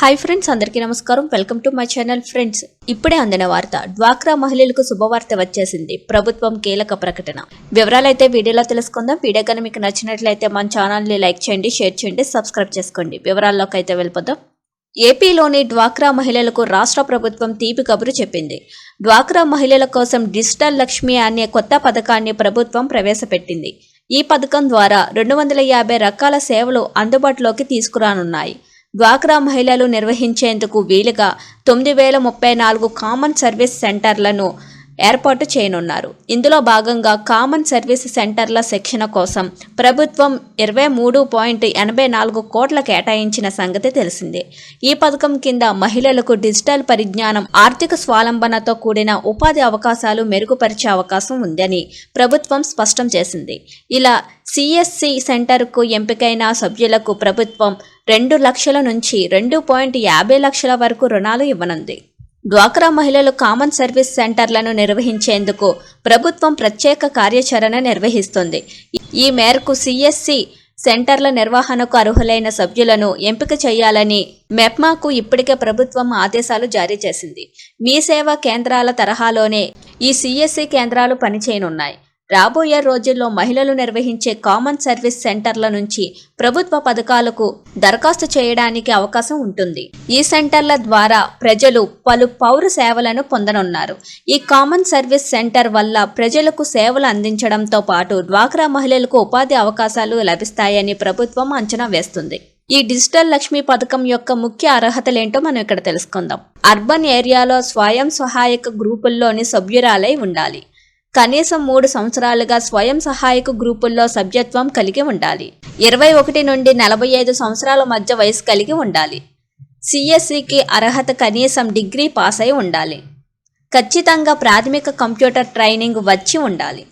Hi friends అందరికీ నమస్కారం. Welcome to my channel friends ఇప్పుడే అందిన వార్త డ్వాక్రా మహిళలకు శుభవార్త వచ్చేసింది. ప్రభుత్వం కీలక ప్రకటన. వివరాలైతే వీడియోలో తెలుసుకుందాం. వీడియో కానీ మీకు నచ్చినట్లయితే మన ఛానల్ని లైక్ చేయండి షేర్ చేయండి సబ్స్క్రైబ్ చేసుకోండి. వివరాల్లోకి అయితే వెళ్ళిపోదాం. ఏపీలోని డ్వాక్రా మహిళలకు రాష్ట్ర ప్రభుత్వం తీపి కబురు చెప్పింది. డ్వాక్రా మహిళల కోసం డిజిటల్ లక్ష్మి అనే కొత్త పథకాన్ని ప్రభుత్వం ప్రవేశపెట్టింది. ఈ పథకం ద్వారా రెండు వందల యాభై రకాల సేవలు అందుబాటులోకి తీసుకురానున్నాయి. డ్వాక్రా మహిళలు నిర్వహించేందుకు వీలుగా తొమ్మిది వేల ముప్పై నాలుగు కామన్ సర్వీస్ సెంటర్లను ఏర్పాటు చేయనున్నారు. ఇందులో భాగంగా కామన్ సర్వీస్ సెంటర్ల శిక్షణ కోసం ప్రభుత్వం ఇరవై మూడు పాయింట్ ఎనభై నాలుగు కోట్ల కేటాయించిన సంగతి తెలిసిందే. ఈ పథకం కింద మహిళలకు డిజిటల్ పరిజ్ఞానం ఆర్థిక స్వాలంబనతో కూడిన ఉపాధి అవకాశాలు మెరుగుపరిచే అవకాశం ఉందని ప్రభుత్వం స్పష్టం చేసింది. ఇలా సిఎస్సి సెంటర్కు ఎంపికైన సభ్యులకు ప్రభుత్వం రెండు లక్షల నుంచి రెండు పాయింట్ యాభై లక్షల వరకు రుణాలు ఇవ్వనుంది. డ్వాక్రా మహిళలు కామన్ సర్వీస్ సెంటర్లను నిర్వహించేందుకు ప్రభుత్వం ప్రత్యేక కార్యాచరణ నిర్వహిస్తుంది. ఈ మేరకు సిఎస్సి సెంటర్ల నిర్వహణకు అర్హులైన సభ్యులను ఎంపిక చేయాలని మెప్మాకు ఇప్పటికే ప్రభుత్వం ఆదేశాలు జారీ చేసింది. మీ సేవా కేంద్రాల తరహాలోనే ఈ సిఎస్సి కేంద్రాలు పనిచేయనున్నాయి. రాబోయే రోజుల్లో మహిళలు నిర్వహించే కామన్ సర్వీస్ సెంటర్ల నుంచి ప్రభుత్వ పథకాలకు దరఖాస్తు చేయడానికి అవకాశం ఉంటుంది. ఈ సెంటర్ల ద్వారా ప్రజలు పలు పౌర సేవలను పొందనున్నారు. ఈ కామన్ సర్వీస్ సెంటర్ వల్ల ప్రజలకు సేవలు అందించడంతో పాటు డ్వాక్రా మహిళలకు ఉపాధి అవకాశాలు లభిస్తాయని ప్రభుత్వం అంచనా వేస్తుంది. ఈ డిజిటల్ లక్ష్మి పథకం యొక్క ముఖ్య అర్హతలేంటో మనం ఇక్కడ తెలుసుకుందాం. అర్బన్ ఏరియాలో స్వయం సహాయక గ్రూపుల్లోని సభ్యురాలై ఉండాలి. కనీసం మూడు సంవత్సరాలుగా స్వయం సహాయక గ్రూపుల్లో సభ్యత్వం కలిగి ఉండాలి. ఇరవై ఒకటి నుండి నలభై ఐదు సంవత్సరాల మధ్య వయసు కలిగి ఉండాలి. సిఎస్సికి అర్హత కనీసం డిగ్రీ పాస్ అయి ఉండాలి. ఖచ్చితంగా ప్రాథమిక కంప్యూటర్ ట్రైనింగ్ వచ్చి ఉండాలి.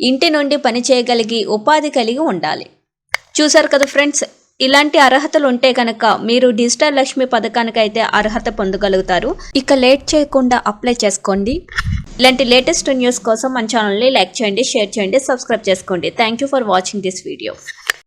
ఇంటి నుండి పని చేయగలిగి ఉపాధి కలిగి ఉండాలి. చూసారు కదా ఫ్రెండ్స్ ఇలాంటి అర్హతలు ఉంటే కనుక మీరు డిజిటల్ లక్ష్మి పథకానికి అయితే అర్హత పొందగలుగుతారు. ఇక లేట్ చేయకుండా అప్లై చేసుకోండి. ఇలాంటి లేటెస్ట్ న్యూస్ కోసం మన ఛానల్ని లైక్ చేయండి షేర్ చేయండి సబ్స్క్రైబ్ చేసుకోండి. Thank you for watching this video